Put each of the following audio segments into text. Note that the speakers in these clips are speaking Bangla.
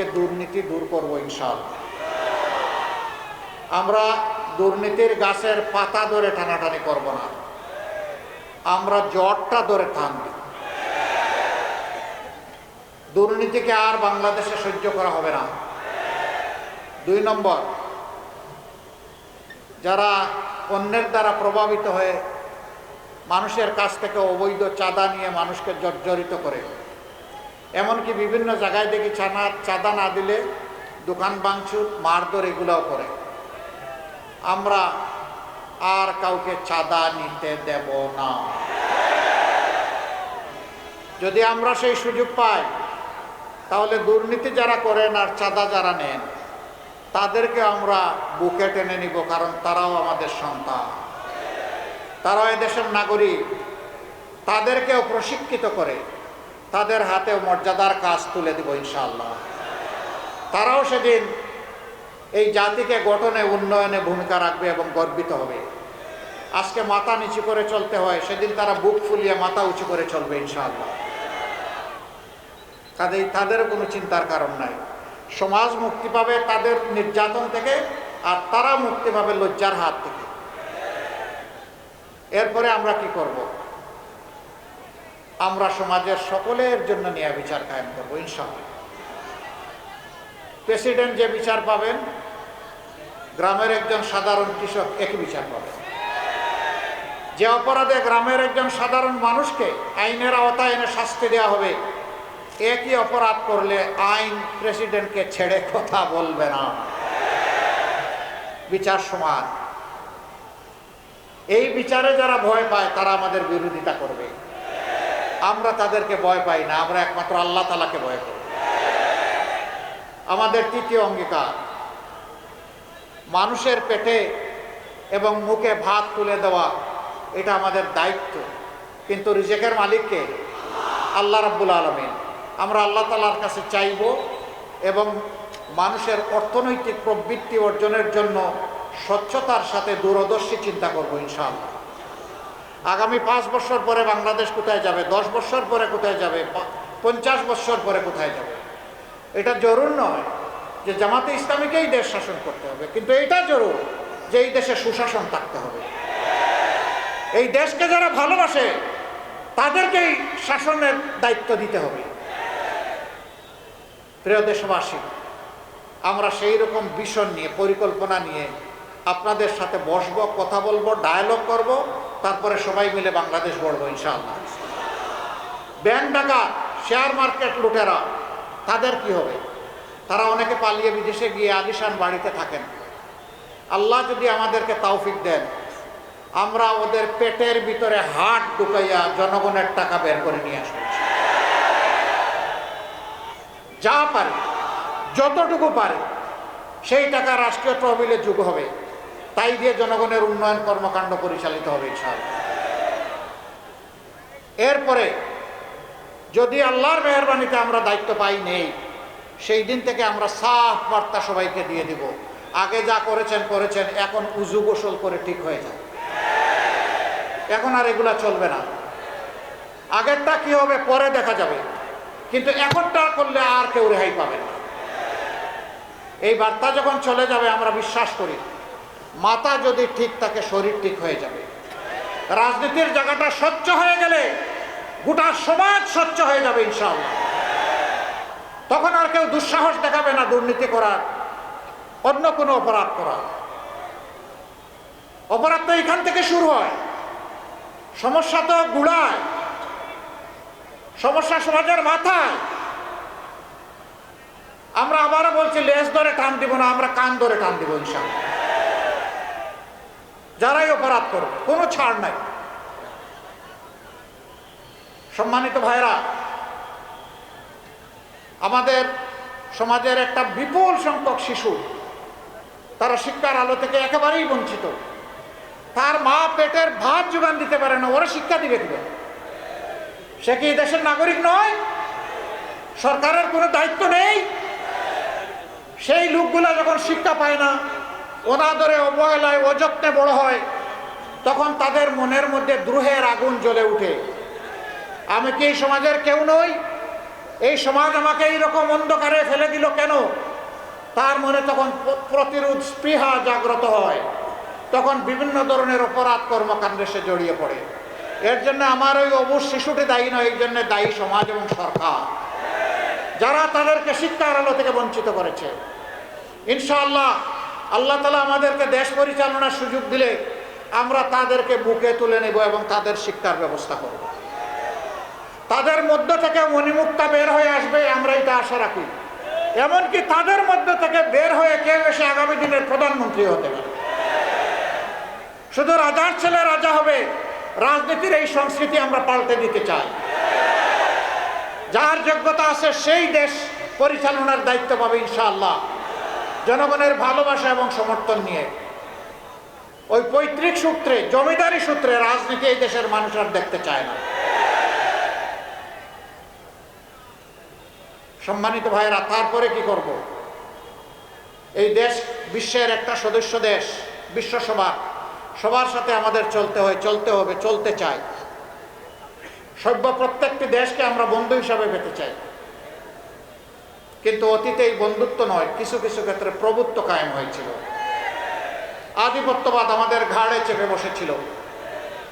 থেকে দুর্নীতি দূর করব ইনশাল আমরা দুর্নীতির গাছের পাতা ধরে টানাটানি করব না। আমরা জটটা ধরে টানব। দুর্নীতিকে আর বাংলাদেশে সহ্য করা হবে না। দুই নম্বর, যারা অন্যের দ্বারা প্রভাবিত হয়ে মানুষের কাছ থেকে অবৈধ চাঁদা নিয়ে মানুষকে জর্জরিত করে এমনকি বিভিন্ন জায়গায় দেখি চানা, চাঁদা না দিলে দোকান ভাঙচুর, মারধর এগুলোও করে। আমরা আর কাউকে চাঁদা নিতে দেব না। যদি আমরা সেই সুযোগ পাই, তাহলে দুর্নীতি যারা করেন আর চাঁদা যারা নেন, তাদেরকে আমরা বুকে টেনে নিব, কারণ তারাও আমাদের সন্তান। তারাও এদেশের নাগরিক। তাদেরকেও প্রশিক্ষিত করে। তাদের হাতে মর্যাদার কাজ তুলে দেব ইনশাআল্লাহ। তারাও সেদিন এই জাতিকে গঠনে, উন্নয়নে ভূমিকা রাখবে এবং গর্বিত হবে। আজকে মাথা নিচু করে চলতে হয়, সেদিন তারা বুক ফুলিয়ে মাথা উঁচু করে চলবে ইনশাআল্লাহ। কাজেই তাদের কোনো চিন্তার কারণ নাই। সমাজ মুক্তি পাবে তাদের নির্যাতন থেকে, আর তারা মুক্তি পাবে লজ্জার হাত থেকে। এরপরে আমরা কি করব? আমরা সমাজের সকলের জন্য নিয়ে বিচার কায়েম করব, ইনশাআল্লাহ। প্রেসিডেন্ট যে বিচার পাবেন, গ্রামের একজন সাধারণ কৃষক একই বিচার পাবেন। যে অপরাধে গ্রামের একজন সাধারণ মানুষকে আইনের আওতায় এনে শাস্তি দেওয়া হবে, একই অপরাধ করলে আইন প্রেসিডেন্টকে ছেড়ে কথা বলবে না। বিচার সমান এই বিচারে যারা ভয় পায়, তারা আমাদের বিরোধিতা করবে। আমরা তাদেরকে ভয় পাই না, আমরা একমাত্র আল্লাহ তালাকে ভয় করি। আমাদের তৃতীয় অঙ্গীকার, মানুষের পেটে এবং মুখে ভাত তুলে দেওয়া, এটা আমাদের দায়িত্ব। কিন্তু রিজেকের মালিককে আল্লাহ রাব্বুল আলমিন। আমরা আল্লাহ তালার কাছে চাইব এবং মানুষের অর্থনৈতিক প্রবৃত্তি অর্জনের জন্য স্বচ্ছতার সাথে দূরদর্শী চিন্তা করব ইনশাআল্লাহ। আগামী পাঁচ বছর পরে বাংলাদেশ কোথায় যাবে? দশ বছর পরে কোথায় যাবে? পঞ্চাশ বছর পরে কোথায় যাবে? এটা জরুর নয় যে জামাতে ইসলামীকেই দেশ শাসন করতে হবে, কিন্তু এটা জরুর যে এই দেশে সুশাসন থাকতে হবে। এই দেশকে যারা ভালোবাসে, তাদেরকেই শাসনের দায়িত্ব দিতে হবে। প্রিয় দেশবাসী, আমরা সেই রকম ভীষণ নিয়ে, পরিকল্পনা নিয়ে আপনাদের সাথে বসবো, কথা বলব ডায়ালগ করব, তারপরে সবাই মিলে বাংলাদেশ গড়বো, ইনশাআল্লাহ। ব্যাংক ডাকা শেয়ার মার্কেট লুটেরা, তাদের কি হবে? তারা অনেকে পালিয়ে বিদেশে গিয়ে আলিশান বাড়িতে থাকেন। আল্লাহ যদি আমাদেরকে তাওফিক দেন, আমরা ওদের পেটের ভিতরে হাট ঢুকাইয়া জনগণের টাকা বের করে নিয়ে আসব। যা পারে, যতটুকু পারে, সেই টাকা রাষ্ট্রীয় তহবিলে যুগ হবে। তাই দিয়ে জনগণের উন্নয়ন কর্মকাণ্ড পরিচালিত হবে ইনশাআল্লাহ। এরপরে, যদি আল্লাহর মেহরবানিতে আমরা দায়িত্ব পাই, নেই, সেই দিন থেকে আমরা সাফ বার্তা সবাইকে দিয়ে দিব। আগে যা করেছেন করেছেন, এখন উজু গোসল করে ঠিক হয়ে যায় এখন আর এগুলা চলবে না। আগেরটা কি হবে, পরে দেখা যাবে। কিন্তু এখনটা করলে আর কেউ রেহাই পাবে না। এই বার্তা যখন চলে যাবে, আমরা বিশ্বাস করি। মাথা যদি ঠিক থাকে, শরীর ঠিক হয়ে যাবে। রাজনীতির জায়গাটা স্বচ্ছ হয়ে গেলে গোটা সমাজ স্বচ্ছ হয়ে যাবে, ইনশাআল্লাহ। তখন আর কেউ দুঃসাহস দেখাবে না দুর্নীতি করার, অন্য কোনো অপরাধ করার। অপরাধ তো এখান থেকে শুরু হয়। সমস্যা তো গুড়ায়। সমস্যা সমাজের মাথায়। আমরা আবারও বলছি, লেজ ধরে টান দিব না, আমরা কান ধরে টান দিব, ইনশাআল্লাহ। যারাই অপরাধ করবে কোনো ছাড় নাই। সম্মানিত ভাইরা আমাদের সমাজের একটা বিপুল সংখ্যক শিশু, তারা শিক্ষার আলো থেকে একেবারেই বঞ্চিত। তার মা পেটের ভাত যোগান দিতে পারে না, ওরা শিক্ষা দিবে দিবে সে কি দেশের নাগরিক নয়? সরকারের কোনো দায়িত্ব নেই? সেই লোকগুলা যখন শিক্ষা পায় না অনাদরে অবহেলায় অযত্নে বড় হয়, তখন তাদের মনের মধ্যে দ্রোহের আগুন জ্বলে উঠে। আমি কি এই সমাজের কেউ নই? এই সমাজ আমাকে এইরকম অন্ধকারে ফেলে দিল কেন? তার মনে তখন প্রতিরোধ স্পৃহা জাগ্রত হয়। তখন বিভিন্ন ধরনের অপরাধ কর্মকাণ্ডে সে জড়িয়ে পড়ে। এর জন্য আমার ওই অবুজ শিশুটি দায়ী নয়, এই জন্য দায়ী সমাজ এবং সরকার। যারা তাদেরকে শিক্ষার আলো থেকে বঞ্চিত করেছে। ইনশাআল্লাহ আল্লাহ তালা আমাদেরকে দেশ পরিচালনার সুযোগ দিলে আমরা তাদেরকে বুকে তুলে নেব এবং তাদের শিক্ষার ব্যবস্থা করব। তাদের মধ্য থেকে মণিমুক্তা বের হয়ে আসবে, আমরা এটা আশা রাখি। এমনকি তাদের মধ্য থেকে বের হয়ে কেউ এসে আগামী দিনের প্রধানমন্ত্রী হতে পারে। শুধু রাজার ছেলে রাজা হবে, রাজনীতির এই সংস্কৃতি আমরা পাল্টে দিতে চাই। যার যোগ্যতা আছে সেই দেশ পরিচালনার দায়িত্ব পাবে ইনশাআল্লাহ। জনগণের ভালোবাসা এবং সমর্থন নিয়ে। ওই পৈতৃক সূত্রে, জমিদারি সূত্রে রাজনীতি এই দেশের মানুষ আর দেখতে চায় না। সম্মানিত ভাইয়েরা, তারপরে কি করব? এই দেশ বিশ্বের একটা সদস্য দেশ বিশ্বসভা সবার সাথে আমাদের চলতে হয়, চলতে হবে, চলতে চাই। সভ্য প্রত্যেকটি দেশকে আমরা বন্ধু হিসাবে পেতে চাই। কিন্তু অতীতে এই বন্ধুত্ব নয়, কিছু কিছু ক্ষেত্রে প্রভুত্ব কায়েম হয়েছিল। আধিপত্যবাদ আমাদের ঘাড়ে চেপে বসেছিল।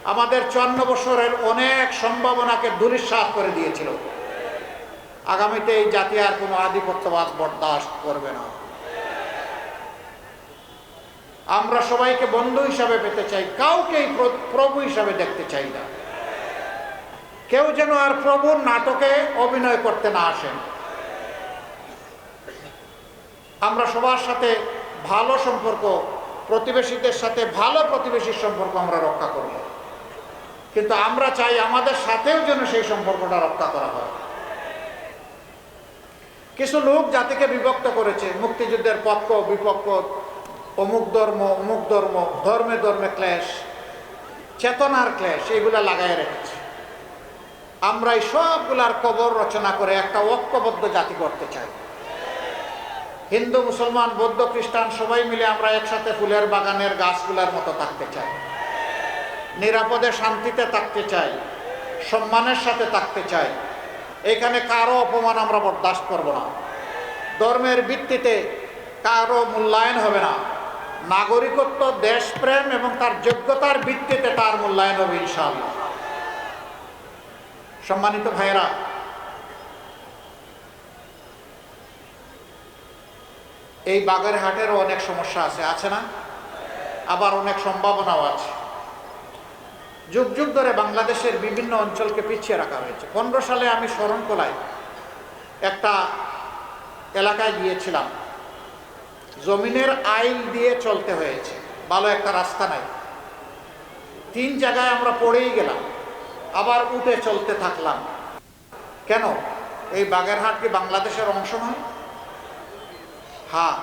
আমাদের চুয়ান্ন বছরের অনেক সম্ভাবনাকে দুরিশ্বাস করে দিয়েছিল। আগামীতে এই জাতি আর কোনো আধিপত্যবাদ বরদাস্ত করবে না। আমরা সবাইকে বন্ধু হিসাবে পেতে চাই, কাউকেই প্রভু হিসাবে দেখতে চাই না। কেউ যেন আর প্রভুর নাটকে অভিনয় করতে না আসেন। আমরা সবার সাথে ভালো সম্পর্ক, প্রতিবেশীদের সাথে ভালো প্রতিবেশীর সম্পর্ক আমরা রক্ষা করব। কিন্তু আমরা চাই আমাদের সাথেও যেন সেই সম্পর্কটা রক্ষা করা হয়। কিছু লোক জাতিকে বিভক্ত করেছে, মুক্তিযুদ্ধের পক্ষ, বিপক্ষ, অমুক ধর্ম অমুক ধর্ম, ধর্মে ধর্মে ক্লেশ, চেতনার ক্লেশ, এইগুলা লাগাই রেখেছে। আমরা এই সবগুলার কবর রচনা করে একটা ঐক্যবদ্ধ জাতি করতে চাই। হিন্দু, মুসলমান, বৌদ্ধ, খ্রিস্টান, সবাই মিলে আমরা একসাথে ফুলের বাগানের গাছগুলার মতো থাকতে চাই। নিরাপদে শান্তিতে থাকতে চাই, সম্মানের সাথে থাকতে চাই। এখানে কারও অপমান আমরা বরদাস্ত করব না। ধর্মের ভিত্তিতে কারও মূল্যায়ন হবে না। নাগরিকত্ব, দেশপ্রেম এবং তার যোগ্যতার ভিত্তিতে তার মূল্যায়ন হবে ইনশাআল্লাহ। সম্মানিত ভাইয়েরা এই বাগেরহাটেরও অনেক সমস্যা আছে আছে না? আবার অনেক সম্ভাবনাও আছে। যুগ যুগ ধরে বাংলাদেশের বিভিন্ন অঞ্চলকে পিছিয়ে রাখা হয়েছে। পনেরো সালে আমি শরণকোলায় একটা এলাকায় গিয়েছিলাম। জমিনের আইল দিয়ে চলতে হয়েছে। ভালো একটা রাস্তা নাই। তিন জায়গায় আমরা পড়েই গেলাম। আবার উঠে চলতে থাকলাম। কেন? এই বাগেরহাট কি বাংলাদেশের অংশ নয়? হ্যাঁ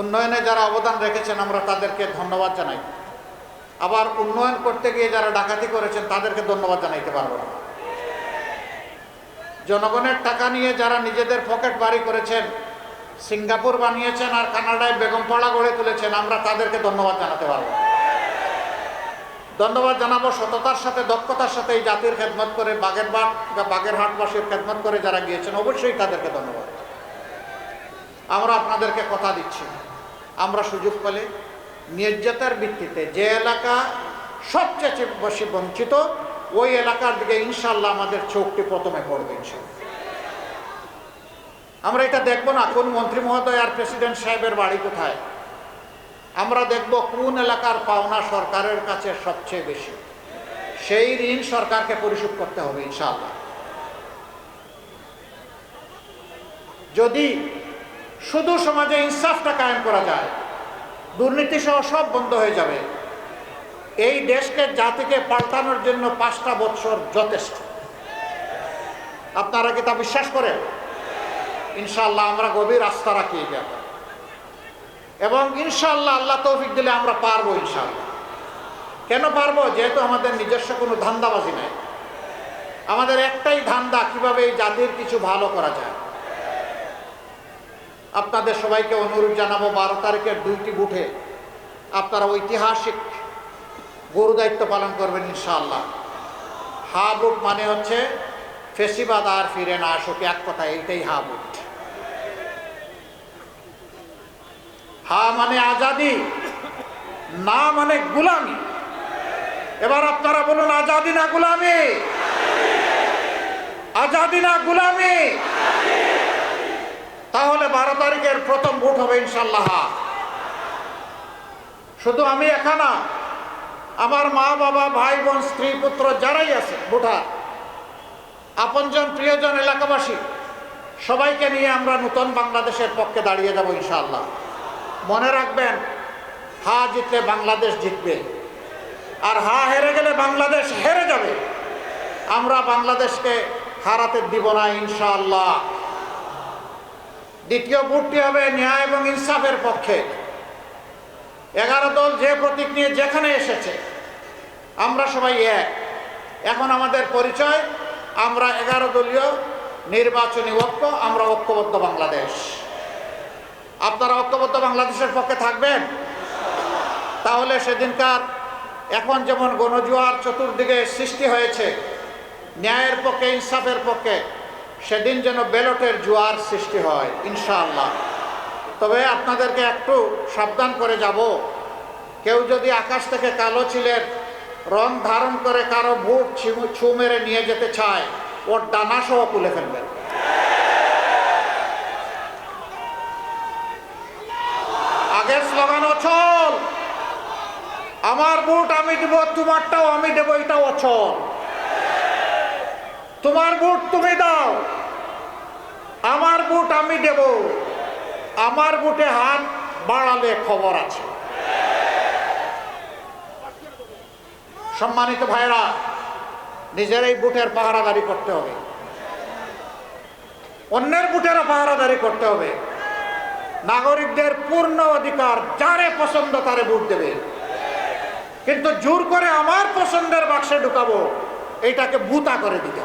উন্নয়নে যারা অবদান রেখেছেন, আমরা তাদেরকে ধন্যবাদ জানাই। আবার উন্নয়ন করতে গিয়ে যারা ডাকাতি করেছেন, তাদেরকে ধন্যবাদ জানাইতে পারব না। জনগণের টাকা নিয়ে যারা নিজেদের পকেট বাড়ি করেছেন, সিঙ্গাপুর বানিয়েছেন আর কানাডায় বেগমপাড়া গড়ে তুলেছেন, আমরা তাদেরকে ধন্যবাদ জানাতে পারব ধন্যবাদ জানাব সততার সাথে, দক্ষতার সাথে এই জাতির খেদমত করে বাগেরবাট বা বাগেরহাটবাসীর খেদমত করে যারা গিয়েছেন, অবশ্যই তাদেরকে ধন্যবাদ। আমরা আপনাদেরকে কথা দিচ্ছি। আমরা সুযোগ পেলে নির্যাতার ভিত্তিতে যে এলাকা সবচেয়ে বেশি বঞ্চিত, ওই এলাকার দিকে ইনশাল্লাহ আমাদের চোখটি প্রথমে পড়বে আমরা এটা দেখব না, কোন মন্ত্রী মহোদয় আর প্রেসিডেন্ট সাহেবের বাড়ি কোথায়? আমরা দেখব কোন এলাকার পাওনা সরকারের কাছে সবচেয়ে বেশি। সেই ঋণ সরকারকে পরিশোধ করতে হবে ইনশাল্লাহ যদি শুধু সমাজে ইনসাফটা কায়েম করা যায়, দুর্নীতি সহ সব বন্ধ হয়ে যাবে। এই দেশকে, জাতিকে পাল্টানোর জন্য পাঁচটা বছর যথেষ্ট। আপনারা কি তা বিশ্বাস করেন? ইনশাল্লাহ আমরা গভীর আস্থা রাখি এই ব্যাপারে। এবং ইনশাল্লাহ আল্লাহ তৌফিক দিলে আমরা পারব ইনশাল্লাহ কেন পারব? যেহেতু আমাদের নিজস্ব কোনো ধান্দাবাজি নাই। আমাদের একটাই ধান্দা কীভাবে এই জাতির কিছু ভালো করা যায়। আপনাদের সবাইকে অনুরোধ জানাব, বারো তারিখের দুইটি বুথে আপনারা ঐতিহাসিক গুরু দায়িত্ব পালন করবেন ইনশাআল্লাহ। হা বুট মানে হচ্ছে ফেসিবাদ আর ফিরে না আসুক, এক কথা এইটাই হা বুট হা মানে আজাদি, না মানে গুলামি। এবার আপনারা বলুন, আজাদি না গুলামি? আজাদি না গুলামি? তাহলে বারো তারিখের প্রথম ভোট হবে ইনশাল্লাহ। শুধু আমি একা না, আমার মা, বাবা, ভাই, বোন, স্ত্রী, পুত্র যারাই আছে, ভোটার, আপনজন, প্রিয়জন, এলাকাবাসী, সবাইকে নিয়ে আমরা নূতন বাংলাদেশের পক্ষে দাঁড়িয়ে যাব ইনশাল্লাহ মনে রাখবেন, হা জিতলে বাংলাদেশ জিতবে, আর হা হেরে গেলে বাংলাদেশ হেরে যাবে। আমরা বাংলাদেশকে হারাতে দিব না ইনশাআল্লাহ। দ্বিতীয় ভোটটি হবে ন্যায় এবং ইনসাফের পক্ষে। এগারো দল যে প্রতীক নিয়ে যেখানে এসেছে, আমরা সবাই এক। এখন আমাদের পরিচয়, আমরা এগারো দলীয় নির্বাচনী ঐক্য, আমরা ঐক্যবদ্ধ বাংলাদেশ। আপনারা ঐক্যবদ্ধ বাংলাদেশের পক্ষে থাকবেন? তাহলে সেদিনকার এখন যেমন গণজুয়ার চতুর্দিকে সৃষ্টি হয়েছে, ন্যায়ের পক্ষে, ইনসাফের পক্ষে সেদিন যেন ব্যালটের জোয়ার সৃষ্টি হয়, ইনশাআল্লাহ। তবে আপনাদেরকে একটু সাবধান করে যাব। কেউ যদি আকাশ থেকে কালো ছিলের রং ধারণ করে কারও ভোট ছু মেরে নিয়ে যেতে চায়, ওর ডানা সহ তুলে ফেলবেন। আগের স্লোগান অচল। আমার ভোট আমি দেব, তোমারটাও আমি দেব, এটাও অচল। তোমার ভোট তুমি দাও। আমার ভোট আমি দেব। আমার ভোটে হাত বাড়ালে খবর আছে। সম্মানিত ভাইরা নিজের এই বুটের পাহারাদারি করতে হবে। অন্যের বুটেরও পাহারাদারি করতে হবে। নাগরিকদের পূর্ণ অধিকার যারে পছন্দ তারে ভোট দেবে। কিন্তু জোর করে আমার পছন্দের বাক্সে ঢুকাবো, এটাকে বুতা করে দিতে